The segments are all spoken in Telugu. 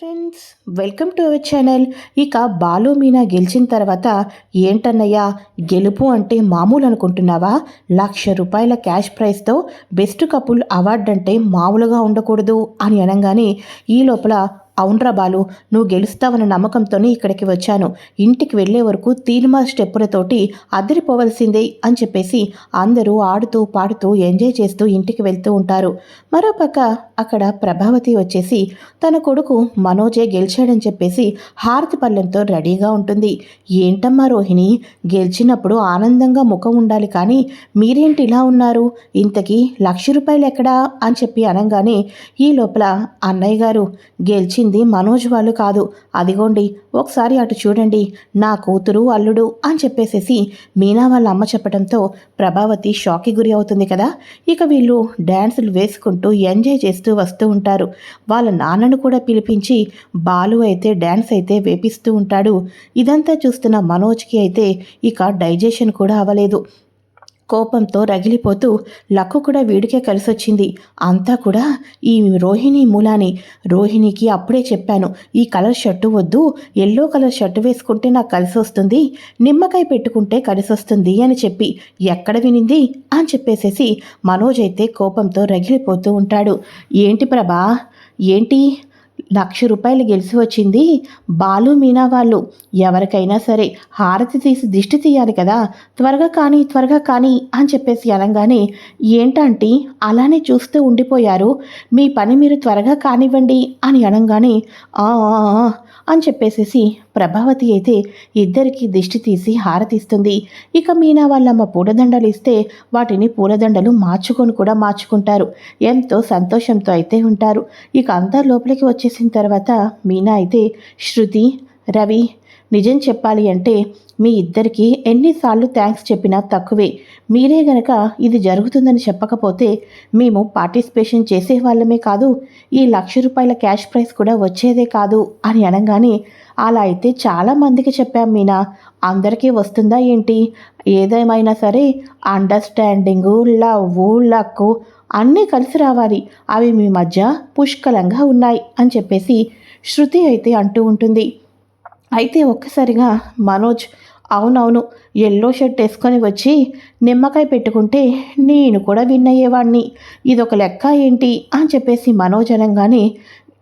Friends welcome to our channel ఇక బాలు మీనా గెలిచిన తర్వాత ఏంటన్నయ్యా గెలుపు అంటే మామూలు అనుకుంటున్నావా? లక్ష రూపాయల క్యాష్ ప్రైజ్తో బెస్ట్ కపుల్ అవార్డు అంటే మామూలుగా ఉండకూడదు అని అనగానే ఈ లోపల అవునరా బాలు నువ్వు గెలుస్తావన్న నమ్మకంతోనే ఇక్కడికి వచ్చాను. ఇంటికి వెళ్ళే వరకు తీలిమా స్టెప్పులతోటి అదిరిపోవలసిందే అని చెప్పేసి అందరూ ఆడుతూ పాడుతూ ఎంజాయ్ చేస్తూ ఇంటికి వెళ్తూ ఉంటారు. మరోపక్క అక్కడ ప్రభావతి వచ్చేసి తన కొడుకు మనోజే గెలిచాడని చెప్పేసి హారతి పళ్ళెంతో రెడీగా ఉంటుంది. ఏంటమ్మా రోహిణి గెలిచినప్పుడు ఆనందంగా ముఖం ఉండాలి కానీ మీరేంటి ఇలా ఉన్నారు? ఇంతకీ లక్ష రూపాయలు ఎక్కడా? అని చెప్పి అనగానే ఈ లోపల అన్నయ్య గారు గెలిచింది మనోజ్ వాళ్ళు కాదు. అదిగోండి ఒకసారి అటు చూడండి నా కూతురు అల్లుడు అని చెప్పేసేసి మీనా వాళ్ళ అమ్మ చెప్పడంతో ప్రభావతి షాక్కి గురి అవుతుంది కదా. ఇక వీళ్ళు డ్యాన్సులు వేసుకుంటూ ఎంజాయ్ చేస్తూ వస్తూ ఉంటారు. వాళ్ళ నాన్నను కూడా పిలిపించి బాలు అయితే డ్యాన్స్ అయితే వేపిస్తూ ఉంటాడు. ఇదంతా చూస్తున్న మనోజ్కి అయితే ఇక డైజెషన్ కూడా అవ్వలేదు. కోపంతో రగిలిపోతూ లక్కు కూడా వీడికే కలిసొచ్చింది. అంతా కూడా ఈ రోహిణి మూలాని. రోహిణికి అప్పుడే చెప్పాను ఈ కలర్ షర్టు వద్దు ఎల్లో కలర్ షర్టు వేసుకుంటే నాకు కలిసి వస్తుంది నిమ్మకాయ పెట్టుకుంటే కలిసి వస్తుంది అని చెప్పి ఎక్కడ వినింది అని చెప్పేసేసి మనోజ్ అయితే కోపంతో రగిలిపోతూ ఉంటాడు. ఏంటి ప్రభా? ఏంటి? లక్ష రూపాయలు గెలిచి వచ్చింది బాలు మీనా వాళ్ళు. ఎవరికైనా సరే హారతి తీసి దిష్టి తీయాలి కదా. త్వరగా కానీ త్వరగా కానీ అని చెప్పేసి అనగానే ఏంటంటే అలానే చూస్తూ ఉండిపోయారు. మీ పని మీరు త్వరగా కానివ్వండి అని అనగానే "ఆ, ఆ, ఆ" అని చెప్పేసేసి ప్రభావతి అయితే ఇద్దరికి దిష్టి తీసి హారతిస్తుంది ఇక మీనా వాళ్ళమ్మ పూలదండలు ఇస్తే వాటిని పూలదండలు మార్చుకొని కూడా మార్చుకుంటారు. ఎంతో సంతోషంతో అయితే ఉంటారు. ఇక అంతా లోపలికి వచ్చే వచ్చేసిన తర్వాత మీనా అయితే శృతి రవి నిజం చెప్పాలి అంటే మీ ఇద్దరికి ఎన్నిసార్లు థ్యాంక్స్ చెప్పినా తక్కువే. మీరే గనక ఇది జరుగుతుందని చెప్పకపోతే మేము పార్టిసిపేషన్ చేసే వాళ్ళమే కాదు ఈ లక్ష రూపాయల క్యాష్ ప్రైస్ కూడా వచ్చేదే కాదు అని అనగానే అలా అయితే చాలా మందికి చెప్పాం మీనా. అందరికీ వస్తుందా ఏంటి? ఏదేమైనా సరే అండర్స్టాండింగు లవ్ లక్కు అన్నీ కలిసి రావాలి. అవి మీ మధ్య పుష్కలంగా ఉన్నాయి అని చెప్పేసి శృతి అయితే అంటూ ఉంటుంది. అయితే ఒక్కసారిగా మనోజ్ అవునవును ఎల్లో షర్ట్ వేసుకొని వచ్చి నిమ్మకాయ పెట్టుకుంటే నేను కూడా విన్ అయ్యేవాడిని ఇదొక లెక్క ఏంటి? అని చెప్పేసి మనోజ్ అనగానే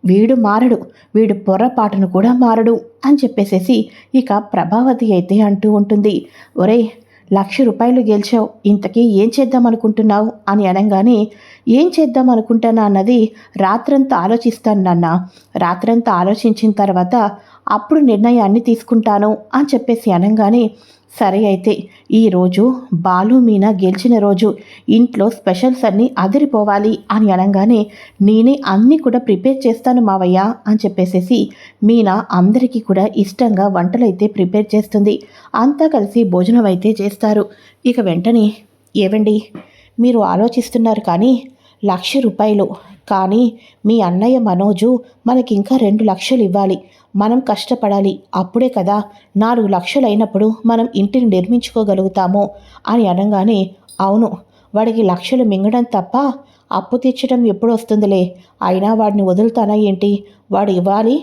వీడు మారడు. వీడు పొర్రపాటును కూడా మారడు అని చెప్పేసేసి ఇక ప్రభావతి అయితే అంటూ ఉంటుంది. ఒరే లక్ష రూపాయలు గెలిచావు. ఇంతకీ ఏం చేద్దాం అనుకుంటున్నావు? అని అనగానే ఏం చేద్దాం అనుకుంటానా అన్నది రాత్రంతా ఆలోచిస్తాను నాన్న. రాత్రంతా ఆలోచించిన తర్వాత అప్పుడు నిర్ణయాన్ని తీసుకుంటాను అని చెప్పేసి అనగానే సరే అయితే ఈరోజు బాలు మీనా గెలిచిన రోజు ఇంట్లో స్పెషల్స్ అన్నీ అదిరిపోవాలి అని అనగానే నేనే అన్నీ కూడా ప్రిపేర్ చేస్తాను మావయ్య అని చెప్పేసేసి మీనా అందరికీ కూడా ఇష్టంగా వంటలైతే ప్రిపేర్ చేస్తుంది. అంతా కలిసి భోజనం అయితే చేస్తారు. ఇక వెంటనే ఏవండి మీరు ఆలోచిస్తున్నారు కానీ లక్ష రూపాయలు కానీ మీ అన్నయ్య మనోజు మనకింకా రెండు లక్షలు ఇవ్వాలి మనం కష్టపడాలి. అప్పుడే కదా నాలుగు లక్షలు అయినప్పుడు మనం ఇంటిని నిర్మించుకోగలుగుతాము అని అనగానే అవును వాడికి లక్షలు మింగడం తప్ప అప్పు తీర్చడం ఎప్పుడు వస్తుందిలే. అయినా వాడిని వదులుతానా ఏంటి? వాడు ఇవ్వాలి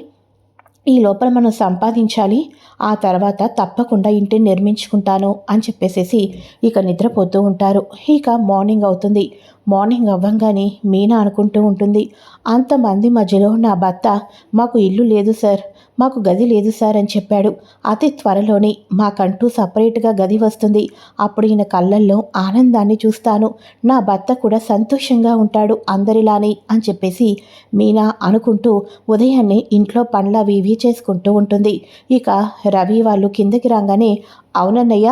ఈ లోపల మనం సంపాదించాలి ఆ తర్వాత తప్పకుండా ఇంటిని నిర్మించుకుంటాను అని చెప్పేసేసి ఇక నిద్రపోతూ ఉంటారు. ఇక మార్నింగ్ అవుతుంది. మార్నింగ్ అవ్వంగానే మీనా అనుకుంటూ ఉంటుంది అంతమంది మధ్యలో నా భర్త మాకు ఇల్లు లేదు సార్ మాకు గది లేదు సార్ అని చెప్పాడు. అతి త్వరలోనే మాకంటూ సపరేట్గా గది వస్తుంది. అప్పుడు ఈయన కళ్ళల్లో ఆనందాన్ని చూస్తాను. నా భర్త కూడా సంతోషంగా ఉంటాడు అందరిలానే అని చెప్పేసి మీనా అనుకుంటూ ఉదయాన్నే ఇంట్లో పనులు అవి ఇవి చేసుకుంటూ ఉంటుంది. ఇక రవి వాళ్ళు కిందకి రాగానే అవునన్నయ్య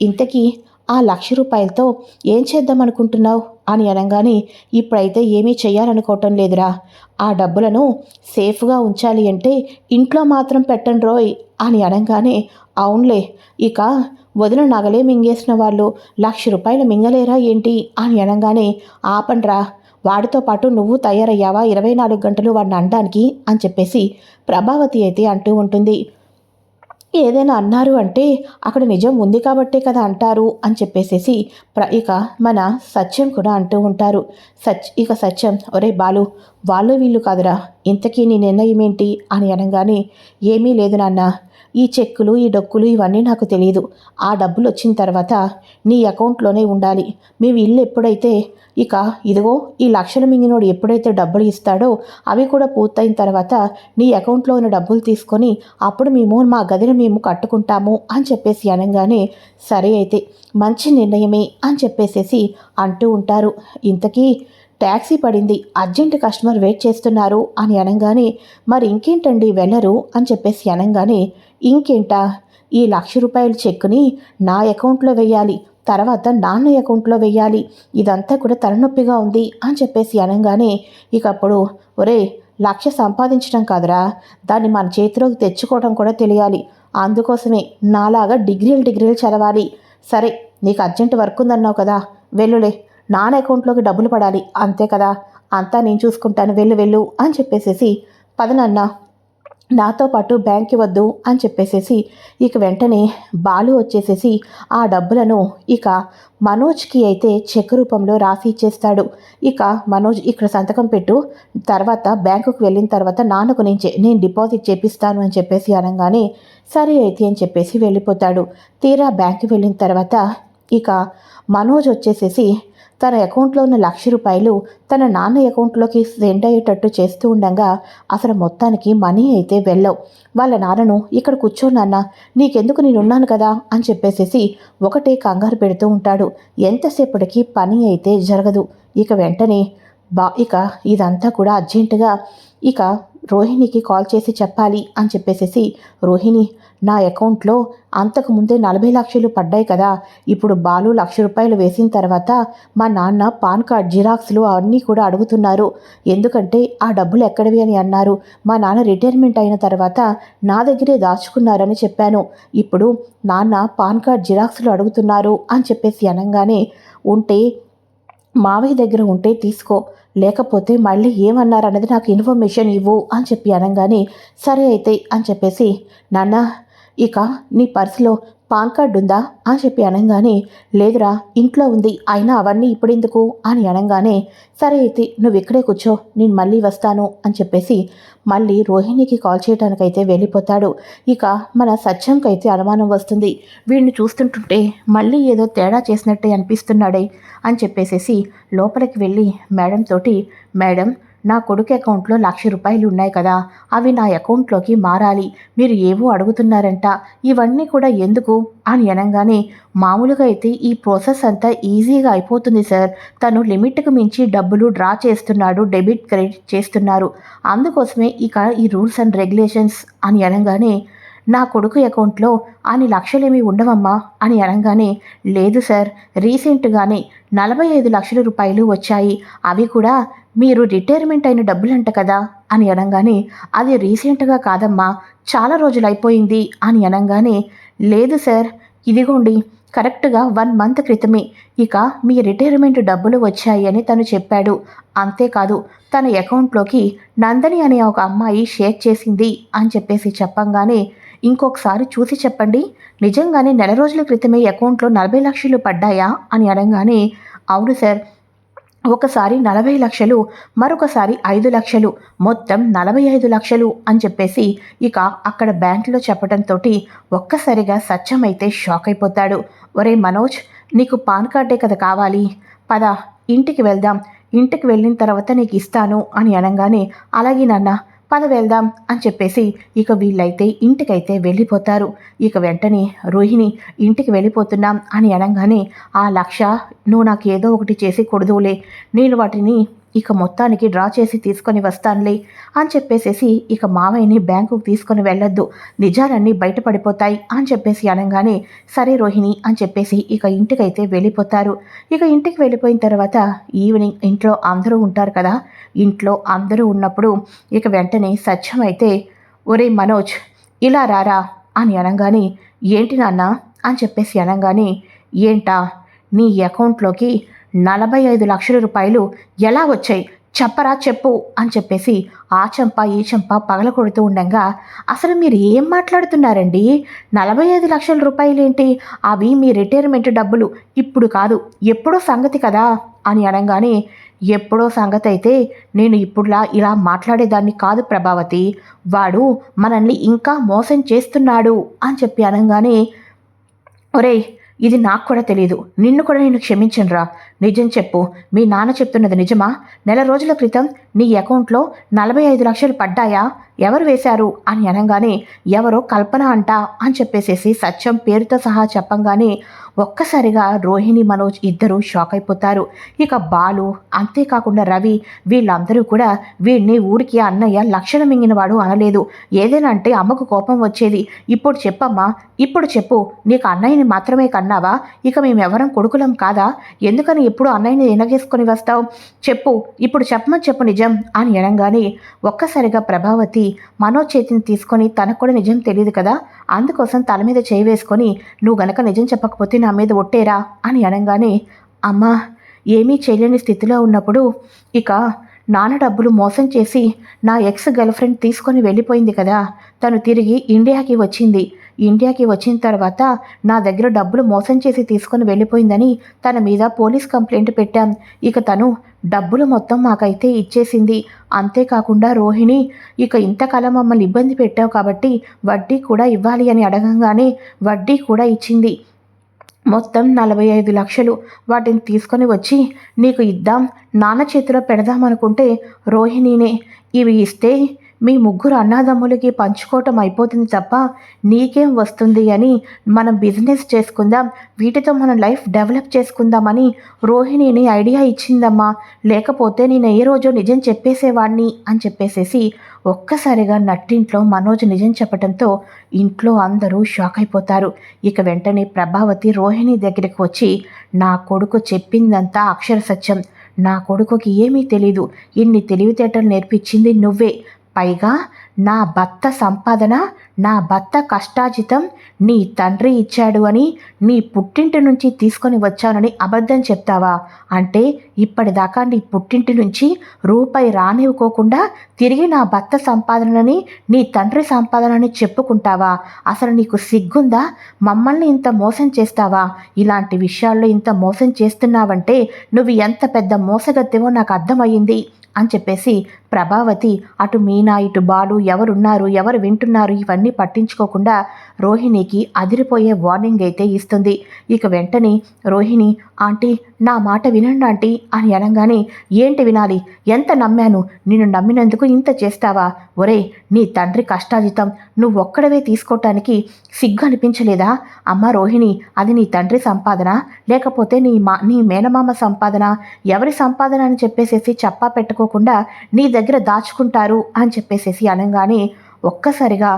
ఇంతకీ ఆ లక్ష రూపాయలతో ఏం చేద్దామనుకుంటున్నావు? అని అనగానే ఇప్పుడైతే ఏమీ చేయాలనుకోవటం లేదురా. ఆ డబ్బులను సేఫ్గా ఉంచాలి అంటే ఇంట్లో మాత్రం పెట్టండి రోయ్ అని అనగానే అవునులే ఇక వదిన నగలే మింగేసిన వాళ్ళు లక్ష రూపాయలు మింగలేరా ఏంటి? అని అనగానే ఆపండ్రా వాడితో పాటు నువ్వు తయారయ్యావా ఇరవై నాలుగు గంటలు వాడిని అనడానికి? అని చెప్పేసి ప్రభావతి అయితే అంటూ ఉంటుంది. ఏదైనా అన్నారు అంటే అక్కడ నిజం ఉంది కాబట్టే కదా అంటారు అని చెప్పేసేసి ప్ర ఇక మన సత్యం కూడా అంటూ ఉంటారు. సచ్ ఇక సత్యం ఒరే బాలు వాళ్ళు వీళ్ళు కాదురా ఇంతకీ నీ నిర్ణయం ఏంటి? అని అనగానే ఏమీ లేదు నాన్న ఈ చెక్కులు ఈ డొక్కులు ఇవన్నీ నాకు తెలియదు ఆ డబ్బులు వచ్చిన తర్వాత నీ అకౌంట్లోనే ఉండాలి. మేము ఇల్లు ఎప్పుడైతే ఇక ఇదిగో ఈ లక్షల మింగినోడు ఎప్పుడైతే డబ్బులు ఇస్తాడో అవి కూడా పూర్తయిన తర్వాత నీ అకౌంట్లో ఉన్న డబ్బులు తీసుకొని అప్పుడు మేము మా గదిని మేము కట్టుకుంటాము అని చెప్పేసి అనగానే సరే అయితే మంచి నిర్ణయమే అని చెప్పేసేసి అంటూ ఉంటారు. ఇంతకీ ట్యాక్సీ పడింది. అర్జెంట్ కస్టమర్ వెయిట్ చేస్తున్నారు అని అనగానే మరి ఇంకేంటండి వెళ్ళరు అని చెప్పేసి అనగానే ఇంకేంటా? ఈ లక్ష రూపాయల చెక్కుని నా అకౌంట్లో వేయాలి తర్వాత నాన్న అకౌంట్లో వేయాలి ఇదంతా కూడా తలనొప్పిగా ఉంది అని చెప్పేసి అనగానే ఇక అప్పుడు ఒరే లక్ష సంపాదించడం కాదురా. దాన్ని మన చేతిలోకి తెచ్చుకోవడం కూడా తెలియాలి. అందుకోసమే నాలాగా డిగ్రీలు డిగ్రీలు చదవాలి. సరే నీకు అర్జెంట్ వర్క్ ఉందన్నావు కదా. వెల్లులే నాన్న అకౌంట్లోకి డబ్బులు పడాలి. అంతే కదా? అంతా నేను చూసుకుంటాను. వెళ్ళు వెళ్ళు అని చెప్పేసేసి పదనన్న నాతో పాటు బ్యాంక్కి వద్దు అని చెప్పేసేసి ఇక వెంటనే బాలు వచ్చేసేసి ఆ డబ్బులను ఇక మనోజ్కి అయితే చెక్ రూపంలో రాసి ఇచ్చేస్తాడు. ఇక మనోజ్ ఇక్కడ సంతకం పెట్టు. తర్వాత బ్యాంకుకు వెళ్ళిన తర్వాత నాన్నకు నేను నేను డిపాజిట్ చేపిస్తాను అని చెప్పేసి అనగానే సరే అయితే అని చెప్పేసి వెళ్ళిపోతాడు. తీరా బ్యాంకు వెళ్ళిన తర్వాత ఇక మనోజ్ వచ్చేసేసి తన అకౌంట్లో ఉన్న లక్ష రూపాయలు తన నాన్న అకౌంట్లోకి సెండ్ అయ్యేటట్టు చేస్తూ ఉండగా అసలు మొత్తానికి మనీ అయితే వెళ్ళవు. వాళ్ళ నాన్నను ఇక్కడ కూర్చో నాన్న నీకెందుకు నేనున్నాను కదా అని చెప్పేసేసి ఒకటే కంగారు పెడుతూ ఉంటాడు. ఎంతసేపటికి పని అయితే జరగదు. ఇక వెంటనే బా ఇక ఇదంతా కూడా అర్జెంటుగా ఇక రోహిణికి కాల్ చేసి చెప్పాలి అని చెప్పేసేసి రోహిణి నా అకౌంట్లో అంతకు ముందే నలభై లక్షలు పడ్డాయి కదా. ఇప్పుడు బాలు లక్ష రూపాయలు వేసిన తర్వాత మా నాన్న పాన్ కార్డ్ జిరాక్స్లు అవన్నీ కూడా అడుగుతున్నారు. ఎందుకంటే ఆ డబ్బులు ఎక్కడివి అని అన్నారు. మా నాన్న రిటైర్మెంట్ అయిన తర్వాత నా దగ్గరే దాచుకున్నారని చెప్పాను. ఇప్పుడు నాన్న పాన్ కార్డ్ జిరాక్స్లు అడుగుతున్నారు అని చెప్పేసి అనగానే ఉంటే మావయ్య దగ్గర ఉంటే తీసుకో. లేకపోతే మళ్ళీ ఏమన్నారన్నది నాకు ఇన్ఫర్మేషన్ ఇవ్వు అని చెప్పి అనగానే సరే అయితే అని చెప్పేసి నాన్న ఇక నీ పర్సులో పాన్ కార్డు ఉందా అని చెప్పి అనగానే లేదురా ఇంట్లో ఉంది అయినా అవన్నీ ఇప్పుడెందుకు అని అనగానే సరే అయితే నువ్వు ఇక్కడే కూర్చో నేను మళ్ళీ వస్తాను అని చెప్పేసి మళ్ళీ రోహిణికి కాల్ చేయడానికైతే వెళ్ళిపోతాడు. ఇక మన సత్యంకైతే అనుమానం వస్తుంది. వీడిని చూస్తుంటుంటే మళ్ళీ ఏదో తేడా చేసినట్టే అనిపిస్తున్నాడే అని చెప్పేసేసి లోపలికి వెళ్ళి మేడం తోటి మేడం నా కొడుకు అకౌంట్లో లక్ష రూపాయలు ఉన్నాయి కదా అవి నా అకౌంట్లోకి మారాలి. మీరు ఏవో అడుగుతున్నారంట. ఇవన్నీ కూడా ఎందుకు? అని అనగానే మామూలుగా అయితే ఈ ప్రాసెస్ అంతా ఈజీగా అయిపోతుంది సార్. తను లిమిట్కు మించి డబ్బులు డ్రా చేస్తున్నాడు డెబిట్ క్రెడిట్ చేస్తున్నారు. అందుకోసమే ఇక ఈ రూల్స్ అండ్ రెగ్యులేషన్స్ అని అనగానే నా కొడుకు అకౌంట్లో అని లక్షలేమీ ఉండవమ్మా అని అనగానే లేదు సార్. రీసెంట్గానే నలభై ఐదు లక్షల రూపాయలు వచ్చాయి. అవి కూడా మీరు రిటైర్మెంట్ అయిన డబ్బులంట కదా? అని అనగానే అది రీసెంట్గా కాదమ్మా చాలా రోజులు అయిపోయింది అని అనగానే లేదు సార్ ఇదిగోండి కరెక్ట్గా వన్ మంత్ క్రితమే ఇక మీ రిటైర్మెంట్ డబ్బులు వచ్చాయి అని తను చెప్పాడు. అంతేకాదు తన అకౌంట్లోకి నందని అనే ఒక అమ్మాయి షేర్ చేసింది అని చెప్పేసి చెప్పంగానే ఇంకొకసారి చూసి చెప్పండి నిజంగానే నెల రోజుల క్రితమే అకౌంట్లో నలభై లక్షలు పడ్డాయా? అని అనగానే అవును సార్ ఒకసారి నలభై లక్షలు మరొకసారి ఐదు లక్షలు మొత్తం నలభై ఐదు లక్షలు అని చెప్పేసి ఇక అక్కడ బ్యాంకులో చెప్పడంతో ఒక్కసారిగా సత్యం అయితే షాక్ అయిపోతాడు. ఒరే మనోజ్ నీకు పాన్ కార్డే కదా కావాలి. పద ఇంటికి వెళ్దాం. ఇంటికి వెళ్ళిన తర్వాత నీకు ఇస్తాను అని అనగానే అలాగే నాన్న పద వెళ్దాం అని చెప్పేసి ఇక వీళ్ళైతే ఇంటికైతే వెళ్ళిపోతారు. ఇక వెంటనే రోహిణి ఇంటికి వెళ్ళిపోతున్నాం అని అనగానే ఆ లక్ష నువ్వు నాకు ఏదో ఒకటి చేసి కొడుదువులే. నేను వాటిని ఇక మొత్తానికి డ్రా చేసి తీసుకొని వస్తానులే అని చెప్పేసేసి ఇక మావయ్యని బ్యాంకుకు తీసుకొని వెళ్ళొద్దు. నిజాలన్నీ బయటపడిపోతాయి అని చెప్పేసి అనగానే సరే రోహిణి అని చెప్పేసి ఇక ఇంటికైతే వెళ్ళిపోతారు. ఇక ఇంటికి వెళ్ళిపోయిన తర్వాత ఈవినింగ్ ఇంట్లో అందరూ ఉంటారు కదా. ఇంట్లో అందరూ ఉన్నప్పుడు ఇక వెంటనే సత్యం అయితే ఒరే మనోజ్ ఇలా రారా? అని అనగానే ఏంటి నాన్న? అని చెప్పేసి అనగానే ఏంటా? నీ అకౌంట్లోకి నలభై ఐదు లక్షల రూపాయలు ఎలా వచ్చాయి? చెప్పరా చెప్పు అని చెప్పేసి ఆ చెంప ఈ చెంప పగల కొడుతూ ఉండగా అసలు మీరు ఏం మాట్లాడుతున్నారండి? నలభై ఐదు లక్షల రూపాయలేంటి? అవి మీ రిటైర్మెంట్ డబ్బులు. ఇప్పుడు కాదు ఎప్పుడో సంగతి కదా? అని అనగానే ఎప్పుడో సంగతి అయితే నేను ఇప్పుడులా ఇలా మాట్లాడేదాన్ని కాదు ప్రభావతి. వాడు మనల్ని ఇంకా మోసం చేస్తున్నాడు అని చెప్పి అనగానే ఒరేయ్ ఇది నాకు కూడా తెలియదు నిన్ను కూడా నేను క్షమించనురా. నిజం చెప్పు. మీ నాన్న చెప్తున్నది నిజమా? నెల రోజుల క్రితం నీ అకౌంట్లో నలభై ఐదు లక్షలు పడ్డాయా? ఎవరు వేశారు? అని అనగానే ఎవరో కల్పన అంట అని చెప్పేసేసి సత్యం పేరుతో సహా చెప్పంగానే ఒక్కసారిగా రోహిణి మనోజ్ ఇద్దరు షాక్ అయిపోతారు. ఇక బాలు అంతేకాకుండా రవి వీళ్ళందరూ కూడా వీడిని ఊరికి అన్నయ్య లక్షణం మింగినవాడు అనలేదు. ఏదైనా అంటే అమ్మకు కోపం వచ్చేది. ఇప్పుడు చెప్పమ్మా ఇప్పుడు చెప్పు నీకు అన్నయ్యని మాత్రమే కన్నావా? ఇక మేమెవరం కొడుకులం కాదా? ఎందుకని ఎప్పుడు అన్నయ్యని ఎనగేసుకొని వస్తావు? చెప్పు ఇప్పుడు చెప్పమని చెప్పు నిజం అని అనగానే ఒక్కసారిగా ప్రభావతి మనోజ్ చేతిని తీసుకొని తనకు కూడా నిజం తెలియదు కదా? అందుకోసం తల మీద చేయి వేసుకొని నువ్వు గనక నిజం చెప్పకపోతే నా మీద ఒట్టేరా? అని అనగానే అమ్మా ఏమీ చేయలేని స్థితిలో ఉన్నప్పుడు ఇక నాన్న డబ్బులు మోసం చేసి నా ఎక్స్ గర్ల్ ఫ్రెండ్ తీసుకొని వెళ్ళిపోయింది కదా తను తిరిగి ఇండియాకి వచ్చింది. ఇండియాకి వచ్చిన తర్వాత నా దగ్గర డబ్బులు మోసం చేసి తీసుకొని వెళ్ళిపోయిందని తన మీద పోలీస్ కంప్లైంట్ పెట్టాం. ఇక తను డబ్బులు మొత్తం మాకైతే ఇచ్చేసింది. అంతేకాకుండా రోహిణి ఇక ఇంతకాలం మమ్మల్ని ఇబ్బంది పెట్టావు కాబట్టి వడ్డీ కూడా ఇవ్వాలి అని అడగంగానే వడ్డీ కూడా ఇచ్చింది. మొత్తం నలభై ఐదు లక్షలు. వాటిని తీసుకొని వచ్చి నీకు ఇద్దాం నాన్న చేతిలో పెడదామనుకుంటే రోహిణినే. ఇవి ఇస్తే మీ ముగ్గురు అన్నదమ్ములకి పంచుకోవటం అయిపోతుంది తప్ప నీకేం వస్తుంది అని మనం బిజినెస్ చేసుకుందాం వీటితో మన లైఫ్ డెవలప్ చేసుకుందామని రోహిణిని ఐడియా ఇచ్చిందమ్మా. లేకపోతే నేను ఏ రోజు నిజం చెప్పేసేవాడిని అని చెప్పేసేసి ఒక్కసారిగా నట్టింట్లో మనోజ్ నిజం చెప్పడంతో ఇంట్లో అందరూ షాక్ అయిపోతారు. ఇక వెంటనే ప్రభావతి రోహిణి దగ్గరికి వచ్చి నా కొడుకు చెప్పిందంతా అక్షర సత్యం. నా కొడుకుకి ఏమీ తెలీదు. ఇన్ని తెలివితేటలు నేర్పించింది నువ్వే. పైగా నా భర్త సంపాదన నా భర్త కష్టాజితం నీ తండ్రి ఇచ్చాడు అని నీ పుట్టింటి నుంచి తీసుకొని వచ్చానని అబద్ధం చెప్తావా? అంటే ఇప్పటిదాకా నీ పుట్టింటి నుంచి రూపాయి రానివ్వకోకుండా తిరిగి నా భర్త సంపాదనని నీ తండ్రి సంపాదనని చెప్పుకుంటావా? అసలు నీకు సిగ్గుందా? మమ్మల్ని ఇంత మోసం చేస్తావా? ఇలాంటి విషయాల్లో ఇంత మోసం చేస్తున్నావంటే నువ్వు ఎంత పెద్ద మోసగత్తెవో నాకు అర్థమయ్యింది అని చెప్పేసి ప్రభావతి అటు మీనా ఇటు బాలు ఎవరున్నారు ఎవరు వింటున్నారు ఇవన్నీ పట్టించుకోకుండా రోహిణికి అదిరిపోయే వార్నింగ్ అయితే ఇస్తుంది. ఇక వెంటనే రోహిణి ఆంటీ నా మాట వినండి ఆంటీ అని అనగానే ఏంటి వినాలి? ఎంత నమ్మాను? నిన్ను నమ్మినందుకు ఇంత చేస్తావా? ఒరే నీ తండ్రి కష్టాజితం నువ్వు ఒక్కడవే తీసుకోవటానికి సిగ్గు అనిపించలేదా అమ్మ రోహిణి అది నీ తండ్రి సంపాదన? లేకపోతే నీ మా నీ మేనమామ సంపాదన? ఎవరి సంపాదన అని చెప్పేసేసి చప్పా పెట్టుకోకుండా నీ దగ్గర దగ్గర దాచుకుంటారు అని చెప్పేసేసి అనగానే ఒక్కసారిగా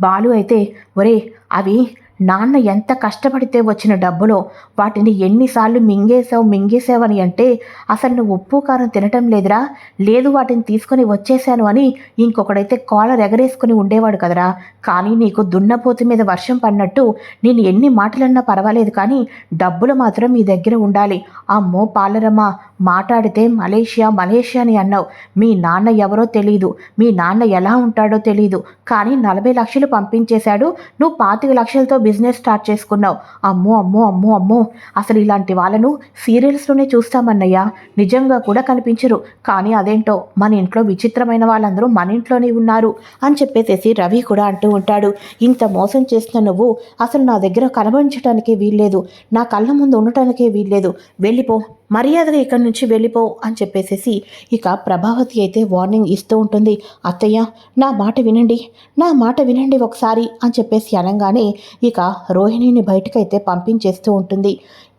బాలు అయితే ఒరే అవి నాన్న ఎంత కష్టపడితే వచ్చిన డబ్బులో వాటిని ఎన్నిసార్లు మింగేసావు మింగేసావని అంటే అసలు నువ్వు ఉప్పు కారం తినటం లేదురా. లేదు వాటిని తీసుకొని వచ్చేసాను అని ఇంకొకడైతే కాలర్ ఎగరేసుకుని ఉండేవాడు కదరా. కానీ నీకు దున్నపోతు మీద వర్షం పడినట్టు నేను ఎన్ని మాటలన్నా పర్వాలేదు కానీ డబ్బులు మాత్రం మీ దగ్గర ఉండాలి. అమ్మో పాలరమ్మ మాట్లాడితే మలేషియా మలేషియా అని అన్నావు. మీ నాన్న ఎవరో తెలియదు మీ నాన్న ఎలా ఉంటాడో తెలియదు కానీ నలభై లక్షలు పంపించేశాడు. నువ్వు పాతిక లక్షలతో బిజినెస్ స్టార్ట్ చేసుకున్నావు. అమ్మో అమ్మో అమ్మో అమ్మో. అసలు ఇలాంటి వాళ్ళను సీరియల్స్లోనే చూస్తామన్నయ్య. నిజంగా కూడా కనిపించరు. కానీ అదేంటో మన ఇంట్లో విచిత్రమైన వాళ్ళందరూ మన ఇంట్లోనే ఉన్నారు అని చెప్పేసేసి రవి కూడా అంటూ ఉంటాడు. ఇంత మోసం చేసిన నువ్వు అసలు నా దగ్గర కనబడించడానికే వీల్లేదు. నా కళ్ళ ముందు ఉండటానికే వీల్లేదు. వెళ్ళిపో. మర్యాదగా ఇక్కడి నుంచి వెళ్ళిపో అని చెప్పేసేసి ఇక ప్రభావతి అయితే వార్నింగ్ ఇస్తూ ఉంటుంది. అత్తయ్య నా మాట వినండి నా మాట వినండి ఒకసారి అని చెప్పేసి అనగానే ఇక రోహిణిని బయటకైతే పంపించేస్తూ ఉంటుంది.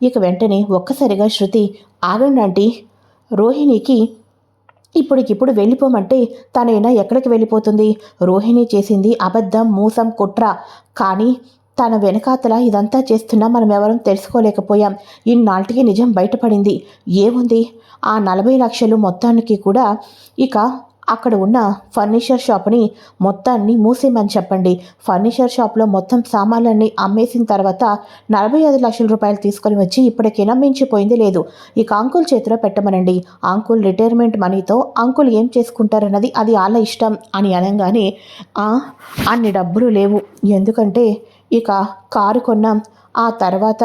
ఇక వెంటనే ఒక్కసారిగా శృతి ఆగండి రోహిణికి ఇప్పటికిప్పుడు వెళ్ళిపోమంటే తనైనా ఎక్కడికి వెళ్ళిపోతుంది? రోహిణి చేసింది అబద్ధం మోసం కుట్ర. కానీ తన వెనకాతల ఇదంతా చేస్తున్నా మనం ఎవరం తెలుసుకోలేకపోయాం. ఇన్నాళ్ళకి నిజం బయటపడింది. ఏముంది? ఆ నలభై లక్షలు మొత్తానికి కూడా ఇక అక్కడ ఉన్న ఫర్నిచర్ షాప్ని మొత్తాన్ని మూసేయమని చెప్పండి. ఫర్నిచర్ షాప్లో మొత్తం సామాన్లన్నీ అమ్మేసిన తర్వాత నలభై ఐదు లక్షల రూపాయలు తీసుకొని వచ్చి ఇప్పటికైనా మించిపోయింది లేదు. ఇక అంకుల్ చేతిలో పెట్టమనండి. అంకుల్ రిటైర్మెంట్ మనీతో అంకుల్ ఏం చేసుకుంటారన్నది అది వాళ్ళ ఇష్టం అని అనగానే అన్ని డబ్బులు లేవు. ఎందుకంటే ఇక కారు కొన్నాం. ఆ తర్వాత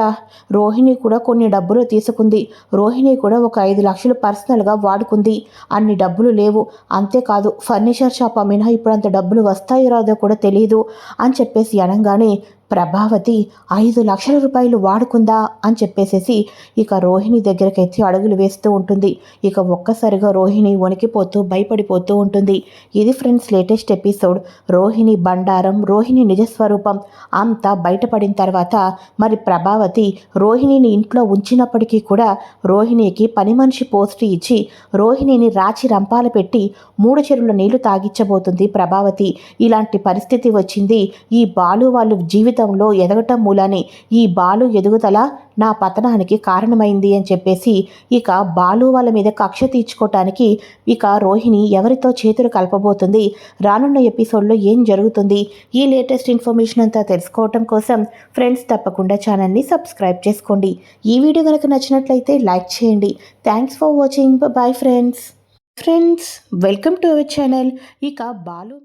రోహిణి కూడా కొన్ని డబ్బులు తీసుకుంది. రోహిణి కూడా ఒక ఐదు లక్షలు పర్సనల్గా వాడుకుంది. అన్ని డబ్బులు లేవు. అంతేకాదు ఫర్నిచర్ షాప్ అమ్మినా ఇప్పుడు అంత డబ్బులు వస్తాయో రాదో కూడా తెలియదు అని చెప్పేసి అనగానే ప్రభావతి ఐదు లక్షల రూపాయలు వాడుకుందా అని చెప్పేసేసి ఇక రోహిణి దగ్గరకైతే అడుగులు వేస్తూ ఉంటుంది. ఇక ఒక్కసారిగా రోహిణి వణికిపోతూ భయపడిపోతూ ఉంటుంది. ఇది ఫ్రెండ్స్ లేటెస్ట్ ఎపిసోడ్. రోహిణి బండారం రోహిణి నిజస్వరూపం అంతా బయటపడిన తర్వాత మరి ప్రభావతి రోహిణిని ఇంట్లో ఉంచినప్పటికీ కూడా రోహిణికి పని మనిషి పోస్ట్ ఇచ్చి రోహిణిని రాచి రంపాలు పెట్టి మూడు చెరువుల నీళ్ళు తాగించబోతుంది ప్రభావతి. ఇలాంటి పరిస్థితి వచ్చింది. ఈ బాలు వాళ్ళు జీవితంలో ఎదగటం మూలానే ఈ బాలు ఎదుగుదల నా పతనానికి కారణమైంది అని చెప్పేసి ఇక బాలు వాళ్ళ మీద కక్ష తీర్చుకోవటానికి ఇక రోహిణి ఎవరితో చేతులు కలపబోతుంది? రానున్న ఎపిసోడ్లో ఏం జరుగుతుంది? ఈ లేటెస్ట్ ఇన్ఫర్మేషన్ అంతా తెలుసుకోవటం కోసం ఫ్రెండ్స్ తప్పకుండా ఛానల్ని సబ్స్క్రైబ్ చేసుకోండి. ఈ వీడియో కనుక నచ్చినట్లయితే లైక్ చేయండి. Thanks for watching. Bye friends. Friends welcome to our channel. ఇక బాలు